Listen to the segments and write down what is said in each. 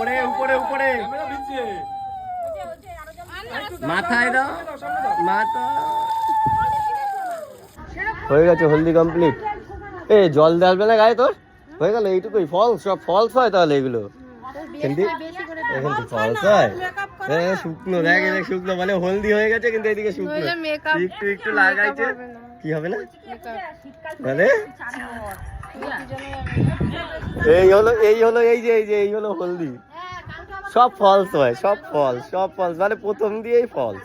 উপরে উপরে উপরে। মাথায় দাও। মাথা হয়ে গেছে হলদি কমপ্লিট এ জল আসবে না গায়ে তোর? হয়ে গেল এইটুকুই। ফলস সব ফলস হয় তাহলে এগুলো। কিন্তু এখন তো ফলস হয়। হ্যাঁ শুকনো দেখ এদিকে শুকনো মানে হলদি হয়ে গেছে কিন্তু এদিকে শুকনো। নইলে একটু একটু লাগাইছে। কি হবে না? মানে? এই হলো এই হলো এই যে এই যে এই হলো হলদি। সব ফলস হয় সব ফলস সব ফলস মানে প্রথম দিয়েই ফলস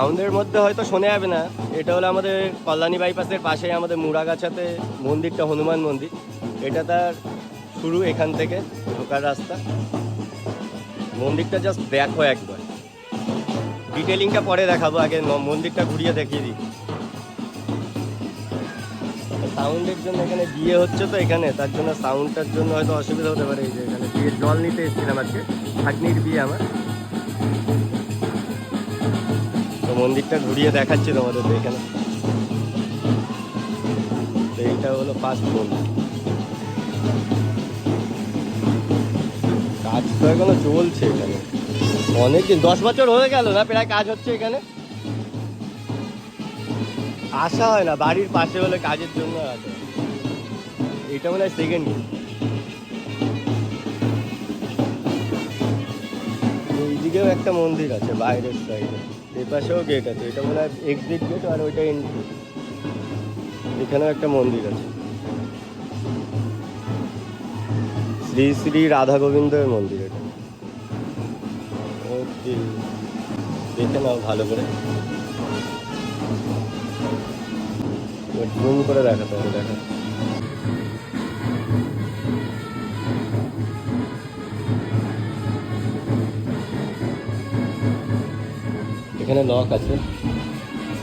সাউন্ডের মধ্যে হয়তো শোনা যাবে না। এটা হলো আমাদের কল্যাণী বাইপাসের পাশেই আমাদের মুড়াগাছাতে মন্দিরটা, হনুমান মন্দির। এটা তার শুরু এখান থেকে, ঢোকার রাস্তা। মন্দিরটা জাস্ট দেখো একবার। ডিটেলিংটা পরে দেখাবো, আগে মন্দিরটা ঘুরিয়ে দেখিয়ে দিই। সাউন্ডের জন্য এখানে বিয়ে হচ্ছে তো এখানে, তার জন্য সাউন্ডটার জন্য হয়তো অসুবিধা হতে পারে। এই যে এখানে বিয়ের জল নিতে এসেছিলাম আজকে, ভাগ্নির বিয়ে আমার। মন্দিরটা ঘুরিয়ে দেখাচ্ছি তোমাদের এখানে। এইটা হলো ফার্স্ট মন্দির। কাজ তো এখনও চলছে এখানে। অনেকদিন, দশ বছর হয়ে গেল না প্রায় কাজ হচ্ছে এখানে? আসা হয় না, বাড়ির পাশে হলে কাজের জন্য আসা। এটা মনে হয় সেকেন্ড এইদিকেও একটা মন্দির আছে, বাইরের সাইডে পাশেও গেট আছে, এটা মনে হয় এক্সিট গেট আর ওইটা এন্ট্রি এখানেও একটা মন্দির আছে। শ্রী শ্রী রাধা গোবিন্দের মন্দির এটা। দেখে নাও ভালো করে। জুম করে দেখাতে হবে দেখা এখানে লক আছে।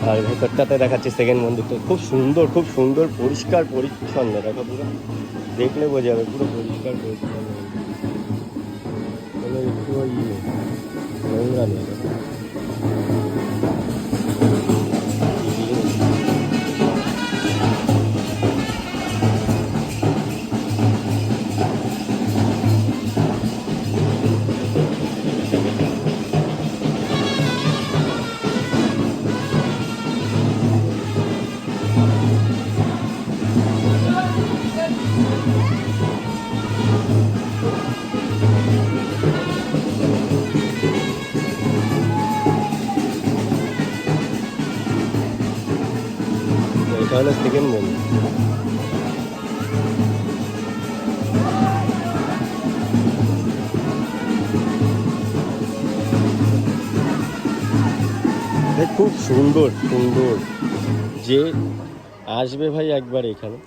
আর ভেতরটাতে দেখাচ্ছি সেকেন্ড মন্দিরটা। খুব সুন্দর খুব সুন্দর, পরিষ্কার, পরিচ্ছন্ন। দেখো পুরো। দেখলে বোঝা যাবে, পুরো পরিষ্কার, পরিচ্ছন্ন। একটু ওই নোংরা নেই। সুন্দর সুন্দর। যে আসবে ভাই একবার এখানে।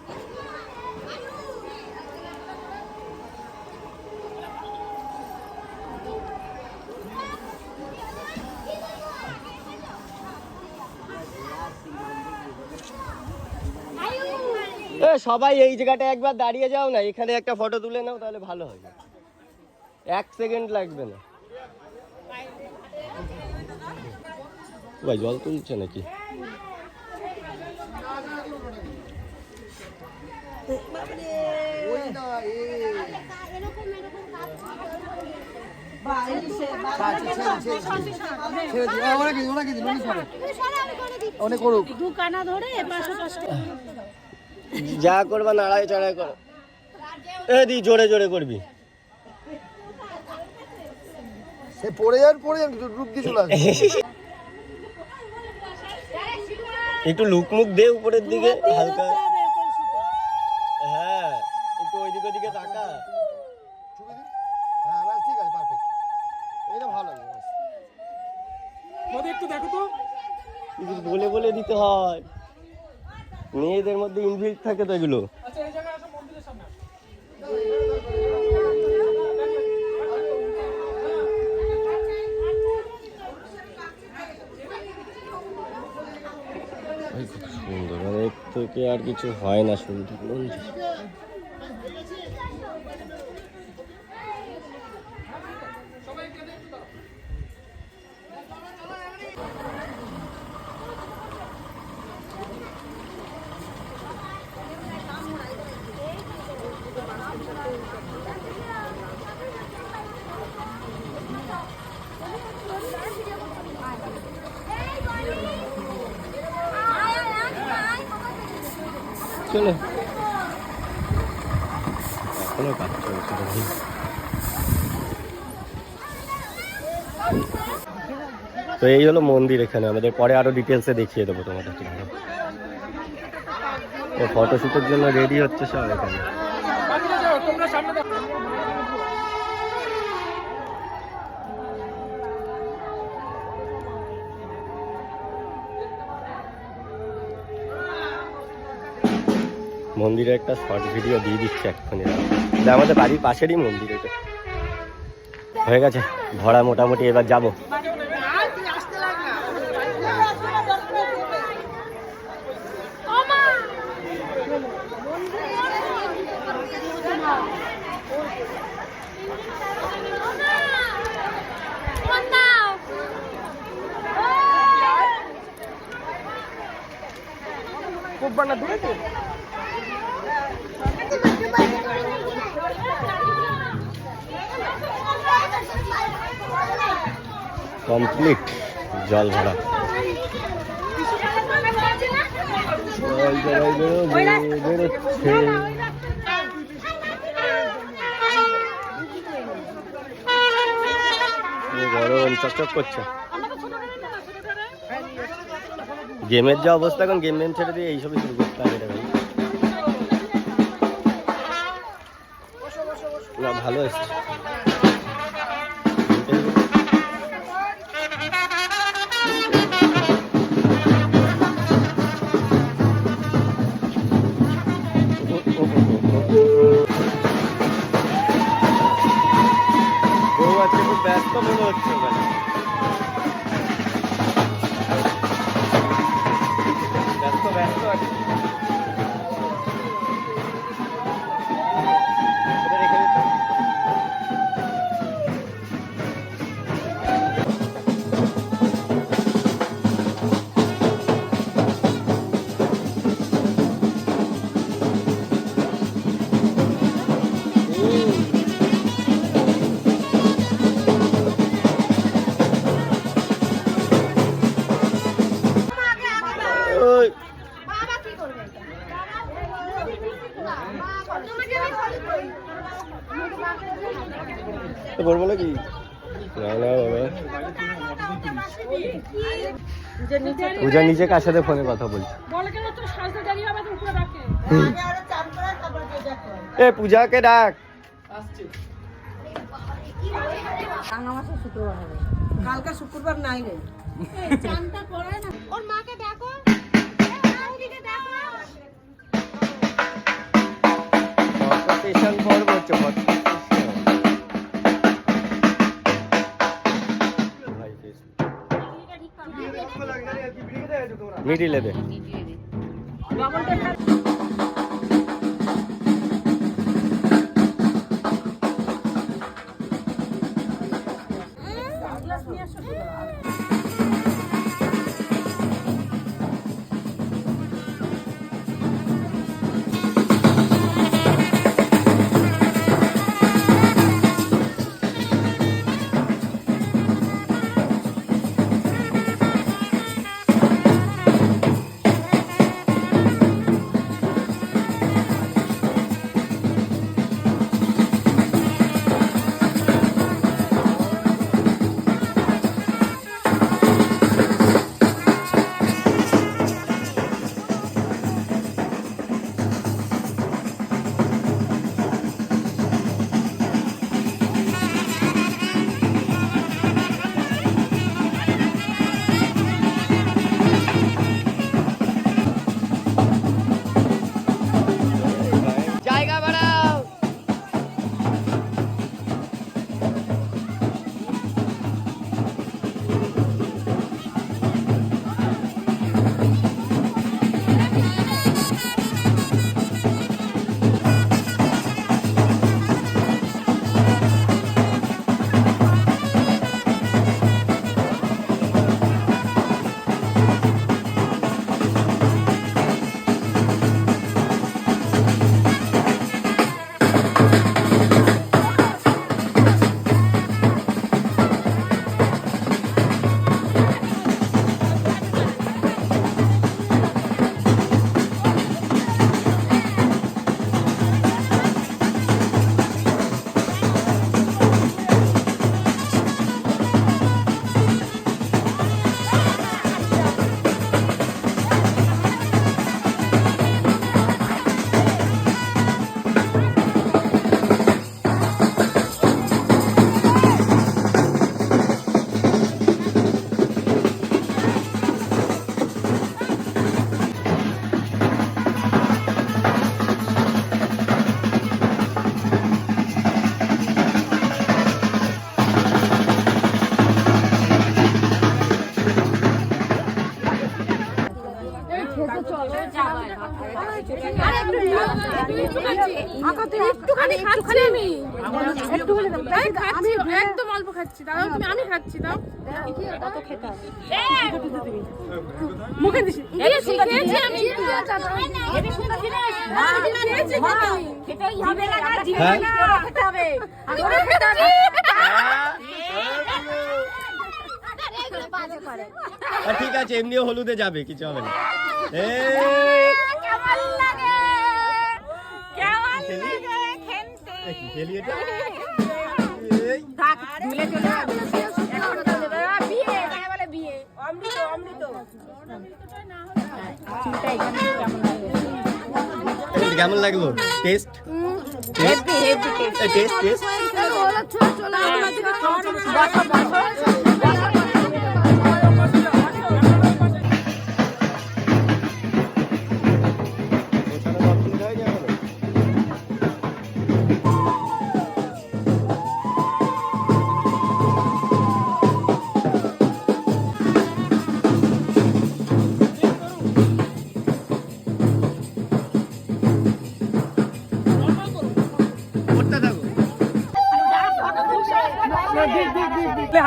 সবাই এই জায়গাটা একবার দাঁড়িয়ে যাও না, এখানে একটা ফটো তুলে নাও, তাহলে ভালো হয় এক সেকেন্ড লাগবে না। ভাই, জল তুলছে নাকি? যা করবা, নাড়াই চাড়াই করো। এ, দি, জোরে জোরে করবি। পড়ে যান পড়ে যান রূপ দিয়ে চলে আসবে। একটু লুক মুখ দে উপরের দিকে হালকা। হ্যাঁ একটু ওই দিকে দিকে তাকা হ্যাঁ ঠিক আছে পারফেক্ট এটা ভালো লাগে একটু দেখো তো। বলে বলে দিতে হয়। মেয়েদের মধ্যে ইনভিট থাকে তো এগুলো এই খুব সুন্দর মানে এর থেকে আর কিছু হয় না সুন্দর তো এই হলো মন্দির এখানে, আমাদের পরে আরও ডিটেলসে দেখিয়ে দেবো তোমাদের ফটোশুটের জন্য রেডি হচ্ছে সব এখানে। মন্দিরে একটা শর্ট ভিডিও দিয়ে দিচ্ছে এক্ষুনি। আমাদের বাড়ির পাশেরই মন্দির এটা। হয়ে গেছে ভরা মোটামুটি এবার যাব। কমপ্লিট জল ভরা জল জল ভরা করছে। গেমের যা অবস্থা এখন গেম মেম ছেড়ে দিয়ে এইসবই শুরু করতে হবে ভাই। না, ভালো এসছে পূজা নিজে কার সাথে ফোনে কথা বলছে? এ পূজাকে ডাক। কালকে শুক্রবার নাই রে। ওর মাকে ডাকো ডাকো হচ্ছে মিডিলে দে। মুখে দিছি। দিয়েছি খেয়েছি আমি। হ্যাঁ আর ঠিক আছে এমনিও হলুদে যাবে কিছু হবে না। এ খেলি এটা? এই, কেমন লাগল? টেস্ট টেস্ট টেস্ট টেস্ট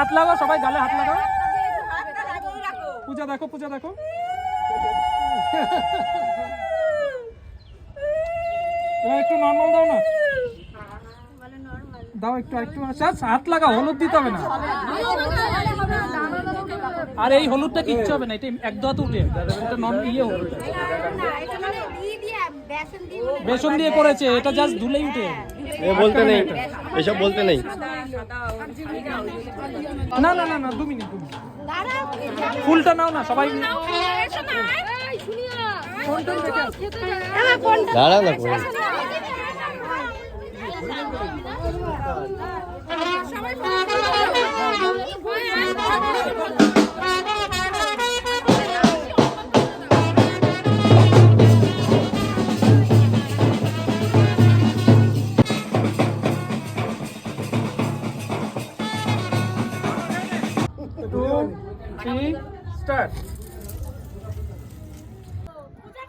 হাত লাগাও, সবাই গালে হাত লাগাও। পূজা দেখো পূজা দেখো। একটু নর্মাল দাও না। দাও একটু একটু হাত লাগাও, হলুদ দিতে হবে না। আর এই হলুদটা কিচ্ছু হবে না, এটা এক দোয়াতে উঠে। এটা নন ইয়ে হলুদ। বেসন দিয়ে করেছে এটা জাস্ট ধুলেই উঠে এ বলতে নেই এসব বলতে নেই না না না না দু মিনিট দু মিনিট ফুলটা নাও না সবাই দাঁড়া না করে টু থ্রি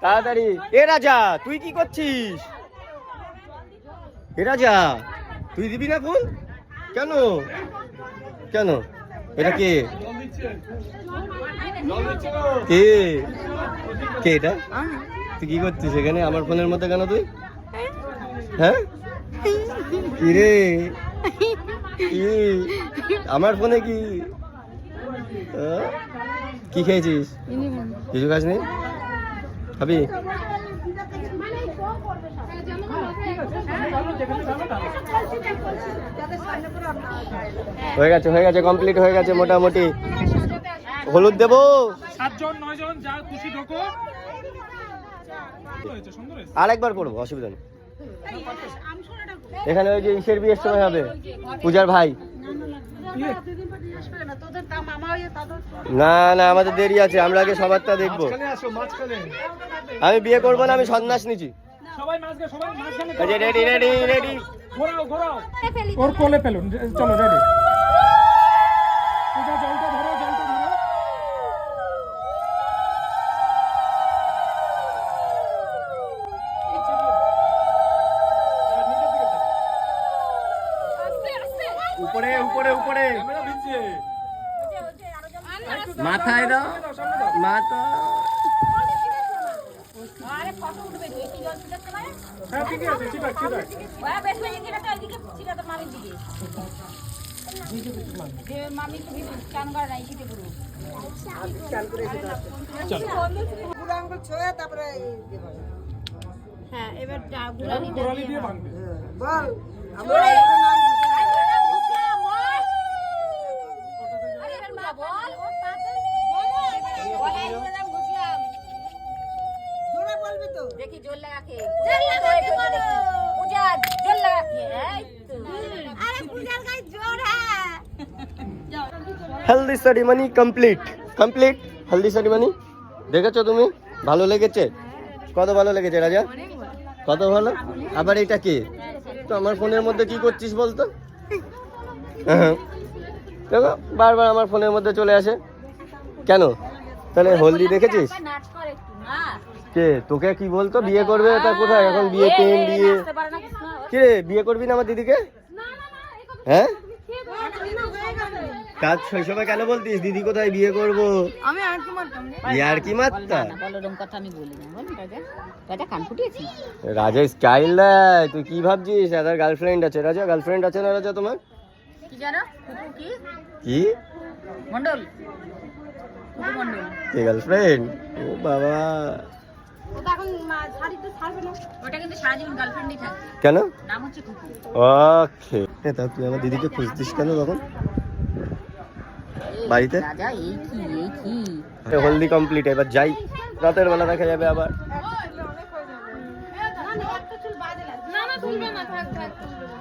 তাড়াতাড়ি। এ রাজা, তুই কি করছিস? এ রাজা, তুই দিবি না ফুল? কেন? কেন? এটা কে? কে? কে এটা? তুই কি করছিস এখানে? আমার ফোনের মধ্যে কেন তুই? হ্যাঁ? কি রে? আমার ফোনে কি? কি খেয়েছিস? কিছু খাস নি খাবি? হয়ে গেছে হয়ে গেছে কমপ্লিট হয়ে গেছে মোটামুটি। হলুদ দেবো? সাতজন নয়জন যা খুশি ঢোকো। হয়েছে, আর একবার করব অসুবিধা নেই। এখানে ওই যে ইসের বিয়ের সময় হবে পূজার ভাই। না না আমাদের দেরি আছে আমরা আগে সবারটা দেখব। আমি বিয়ে করব না আমি সন্ন্যাস নিচ্ছি রেডি রেডি রেডি ঘোরাও ঘোরাও। ওর কোলে ফেলুন চলো রেডি পূজা জলটা ধরো জলটা ধরো উপরে উপরে উপরে ক্যামেরা ভিজছে মাথায় দাও মাথা হ্যাঁ ঠিকই আছে ঠিক আছে ঠিক আছে বুড়ো আঙ্গুল ছুঁয়ে তারপরে এই দিয়ে হবে। হ্যাঁ এবার গুড়ালি দিয়ে ভাঙবে। বল আমরা একটু নাম জোরে বলবি তো দেখি জোর লাগা কে জোর লাগা কে পূজা জোর লাগা কে এই তো আরে পূজার গায়ে জোর হ্যাঁ haldi ceremony complete complete haldi ceremony দেখেছ তুমি? ভালো লেগেছে? কত ভালো লেগেছে রাজা? কত ভালো? আবার এটা কে? তো আমার ফোনের মধ্যে কি করছিস বলতো? হ্যাঁ। দেখো বারবার আমার ফোনের মধ্যে চলে আসে। কেন? তাহলে হলদি দেখেছিস? কে? তোকে কি বলতো? বিয়ে করবে তা কোথায়? এখন বিয়ে পেন বিয়ে। কি বিয়ে করবি না আমার দিদিকে? হ্যাঁ? কাজ শৈশবে কেন বলতিস? দিদি কোথায় বিয়ে করব? আমি আর কি মারতাম? ইয়ার কি মাত্রা বলো রকম কথা আমি বলি না বল রাজা। রাজা কান ফুটিয়েছি? রাজা স্টাইল দেয় তুই কি ভাবছিস? রাজার গার্লফ্রেন্ড আছে। রাজা গার্লফ্রেন্ড আছে না রাজা তোমার? কি জানো? কুকুর কি? কি? মন্ডল কুকুর মন্ডল কে গার্লফ্রেন্ড ও বাবা। ওটা এখন শাড়িতে ছাড়বে না। ওটা কিন্তু সারা জীবন গার্লফ্রেন্ডই থাকবে কেন? নাম হচ্ছে ওকে। তা তুই আমার দিদিকে খুঁজতিস কেন তখন? বাড়িতে? কি হলদি কমপ্লিট এবার যাই। রাতের বেলা দেখা যাবে আবার।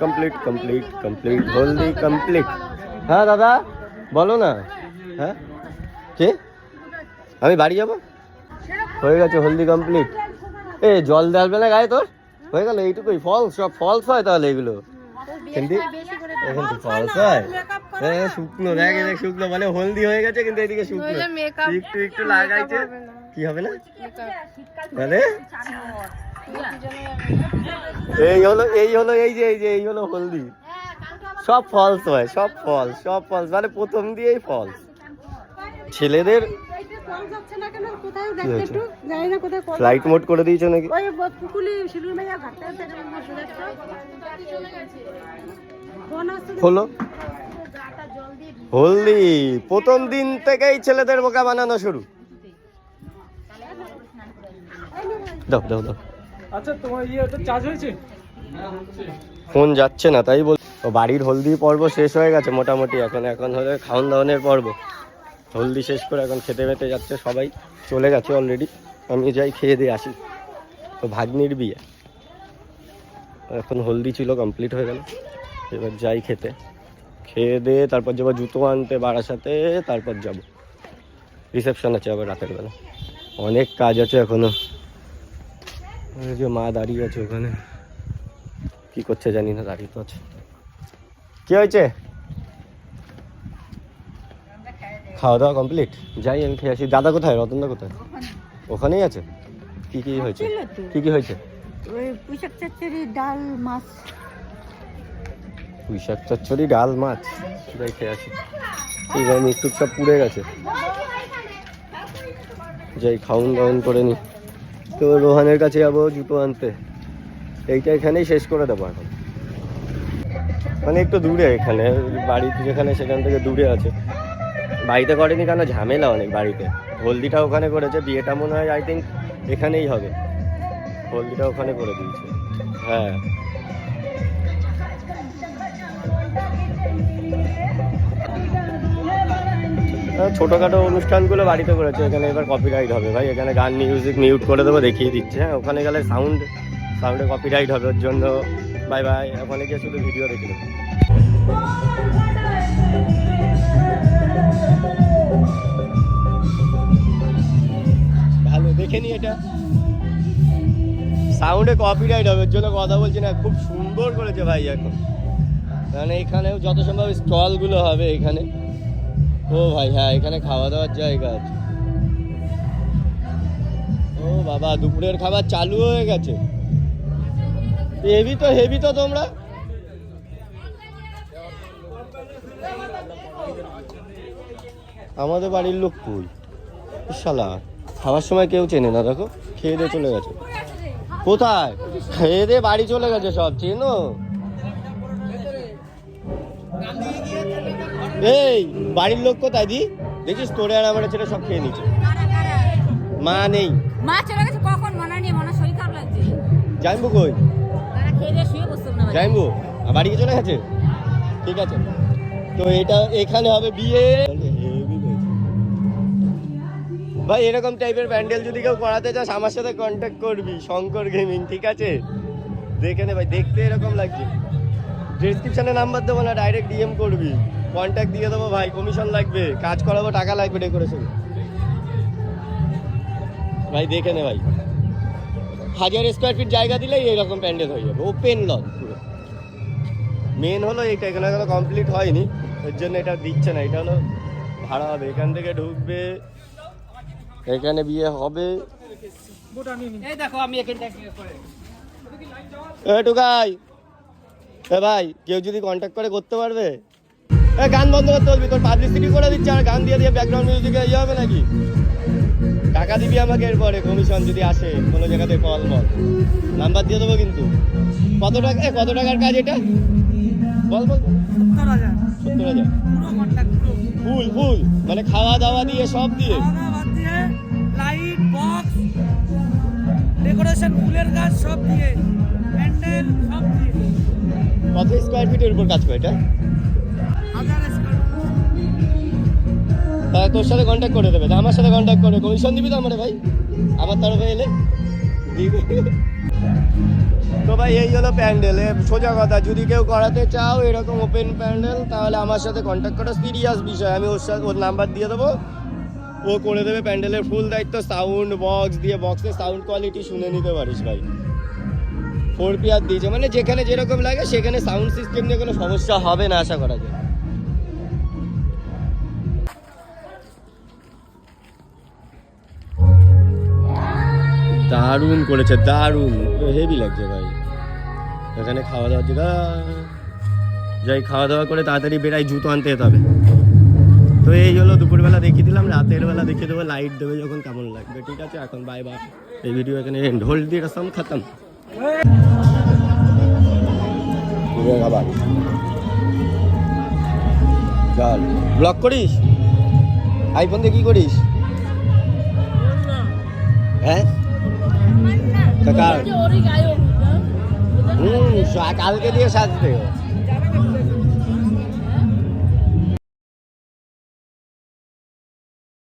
Complete complete complete haldi complete হ্যাঁ দাদা বলো না। হ্যাঁ? কে? আমি বাড়ি যাব? হয়ে গেছে হলদি কমপ্লিট এ জল দেওয়া না গায়ে তোর? হয়ে গেল এইটুকুই। ফলস সব ফলস হয় তাহলে এগুলো। এখন তো ফলস হয় হ্যাঁ শুকনো দেখ এই দেখ শুকনো মানে হলদি হয়ে গেছে কিন্তু এদিকে শুকনো। একটু একটু লাগাইছে। কি হবে না? মানে? এই হলো এই হলো এই যে এই যে এই হলো হলদি। সব ফলস হয় সব ফলস সব ফলস মানে প্রথম দিয়েই ফলস ছেলেদের ফ্লাইট মোড করে দিয়েছ নাকি? হলো? হলদি। প্রথম দিন থেকেই ছেলেদের বোকা বানানো শুরু। দাও দাও দাও। আচ্ছা তোমার ইয়ে তো চার্জ হয়েছে? ফোন যাচ্ছে না তাই বল ও বাড়ির হলদি পর্ব শেষ হয়ে গেছে মোটামুটি এখন এখন হলে খাওয়ান দাওয়ানের পর্ব। হলদি শেষ করে এখন খেতে মেতে যাচ্ছে সবাই। চলে গেছে অলরেডি আমি যাই খেয়ে দিয়ে আসি। তো ভাগ্নির বিয়ে। এখন হলদি ছিল কমপ্লিট হয়ে গেল। এবার যাই খেতে। খেয়ে দিয়ে তারপর যাব জুতো আনতে বারাসাতে তারপর যাব। রিসেপশন আছে আবার রাতের বেলা। অনেক কাজ আছে এখনও। যে মা দাঁড়িয়ে আছে ওখানে। কি করছে জানি না দাঁড়িয়ে তো আছে। কি হয়েছে? খাওয়া দাওয়া কমপ্লিট যাই আমি খেয়ে আসি। দাদা কোথায়? রতনদা কোথায়? ওখানেই আছে? কি কি হয়েছে? কি কি হয়েছে? ডাল মাছ। পুঁই শাক চচ্চড়ি ডাল মাছ। যাই খেয়ে আসি। এই পুড়ে গেছে। যাই খাউন দাউন করে নি। তো রোহানের কাছে যাব জুতো আনতে। এইটা এখানেই শেষ করে দেবো এখন। মানে একটু দূরে এখানে বাড়ি যেখানে সেখান থেকে দূরে আছে। বাড়িতে করেনি কেন? ঝামেলা অনেক বাড়িতে। হলদিটা ওখানে করেছে বিয়েটা মনে হয় আই থিঙ্ক এখানেই হবে। হলদিটা ওখানে করে দিয়েছে। হ্যাঁ। ছোটখাটো অনুষ্ঠানগুলো বাড়িতে করেছে, এখানে এবার কপিরাইট হবে। ভাই, এখানে গান মিউজিক মিউট করে দেবো, দেখিয়ে দিচ্ছে। হ্যাঁ ওখানে গেলে সাউন্ড সাউন্ডে কপিরাইট হবে ওর জন্য। বাই বাই ওখানে গিয়ে শুধু ভিডিও দেখে দেবো ভালো, দেখে নি এটা। সাউন্ডে কপিরাইট হবে, ওর জন্য কথা বলছি না। খুব সুন্দর করেছে ভাই এখন। মানে এখানেও যত সম্ভব স্টলগুলো হবে এখানে। ও ভাই হ্যাঁ এখানে খাওয়া দাওয়ার জায়গা আছে। ও বাবা, দুপুরের খাবার চালু হয়ে গেছে। হেভি তো হেভি তো তোমরা? আমাদের বাড়ির লোক কই? শালা খাওয়ার সময় কেউ চেনে না, দেখো। খেয়ে দিয়ে চলে গেছে। কোথায়? খেয়ে দিয়ে বাড়ি চলে গেছে সব, চেনো? এই বাড়ির লোক কোথায় দি? দেখিস তোরে আর আমার ছেলে সব খেয়ে নিচ্ছে মা নেই। মা চলে গেছে কখন? মনে নেই মনে শরীর খারাপ লাগছে। জানব কই? জানব বাড়ি কি চলে গেছে? ঠিক আছে। তো এটা এখানে হবে বিয়ে। ভাই এরকম টাইপের প্যান্ডেল যদি কেউ করাতে চাস আমার সাথে কন্ট্যাক্ট করবি। শঙ্কর গেমিং ঠিক আছে? দেখে নে ভাই দেখতে এরকম লাগছে। ডেসক্রিপশনে নাম্বার দেবো না ডাইরেক্ট ডিএম করবি। কন্ট্যাক্ট দিয়ে দেবো ভাই কমিশন লাগবে কাজ করাবো টাকা লাগবে ডেকোরেশন ভাই দেখে নে ভাই। হাজার স্কোয়ার ফিট জায়গা দিলেই এরকম প্যান্ডেল হয়ে যাবে ওপেন লন পুরো। মেন হলো এইটা এখানে এখনও কমপ্লিট হয়নি এর জন্য এটা দিচ্ছে না এটা হলো ভাড়া হবে। এখান থেকে ঢুকবে এখানে বিয়ে হবে। এই দেখো আমি এখান টুকাই এ ভাই কেউ যদি কন্ট্যাক্ট করে করতে পারবে? এ গান বন্ধ করতে বলবি তোর পাবলিসিটি করে দিচ্ছে আর গান দিয়ে দিয়ে ব্যাকগ্রাউন্ড মিউজিকে ইয়ে হবে নাকি? টাকা দিবি আমাকে এরপরে কমিশন যদি আসে কোনো জায়গাতে কল বল। নাম্বার দিয়ে দেবো কিন্তু। কত টাকা এ, কত টাকার কাজ এটা? বল বল। সত্তর হাজার। সত্তর ফুল ফুল মানে খাওয়া দাওয়া দিয়ে সব দিয়ে। লাইট বক্স ডেকোরেশন ফুলের কাজ সব দিয়ে। প্যান্ডেল সব দিয়ে। কত স্কোয়ার ফিটের উপর কাজ করে এটা? তাহলে তোর সাথে কন্ট্যাক্ট করে দেবে আমার সাথে কন্ট্যাক্ট করে কমিশন দিবি তো আমার ভাই? আমার তরফে এলে। তো ভাই, এই হলো প্যান্ডেল সোজা কথা, যদি কেউ করাতে চাও এরকম ওপেন প্যান্ডেল, তাহলে আমার সাথে কন্ট্যাক্ট করা সিরিয়াস বিষয়, আমি ওর সাথে, ওর নাম্বার দিয়ে দেবো। ও করে দেবে প্যান্ডেলের ফুল দায়িত্ব সাউন্ড বক্স দিয়ে বক্সের সাউন্ড কোয়ালিটি শুনে নিতে পারিস ভাই। ফোর পিয়ার দিয়েছে। মানে যেখানে যেরকম লাগে, সেখানে সাউন্ড সিস্টেম নিয়ে কোনো সমস্যা হবে না, আশা করা যায়। দারুণ করেছে, দারুণ। হেভি লাগছে ভাই। এখানে খাওয়া দাওয়ার জায়গা যাই খাওয়া দাওয়া করে তাড়াতাড়ি বেড়াই, জুতো আনতে যেতে হবে। তো এই হলো দুপুরবেলা দেখিয়ে দিলাম, রাতের বেলা দেখিয়ে দেবো লাইট দেবে যখন কেমন লাগবে। ঠিক আছে, এখন বাই বাই এই ভিডিও এখানে এন্ড হোল্ড দিয়ে রসম খতম। খাবার চল। ব্লক করিস? আইফোন দিয়ে কি করিস? হ্যাঁ? কাকার হ্যাঁ? হুম কালকে দিয়ে সাজবে ও।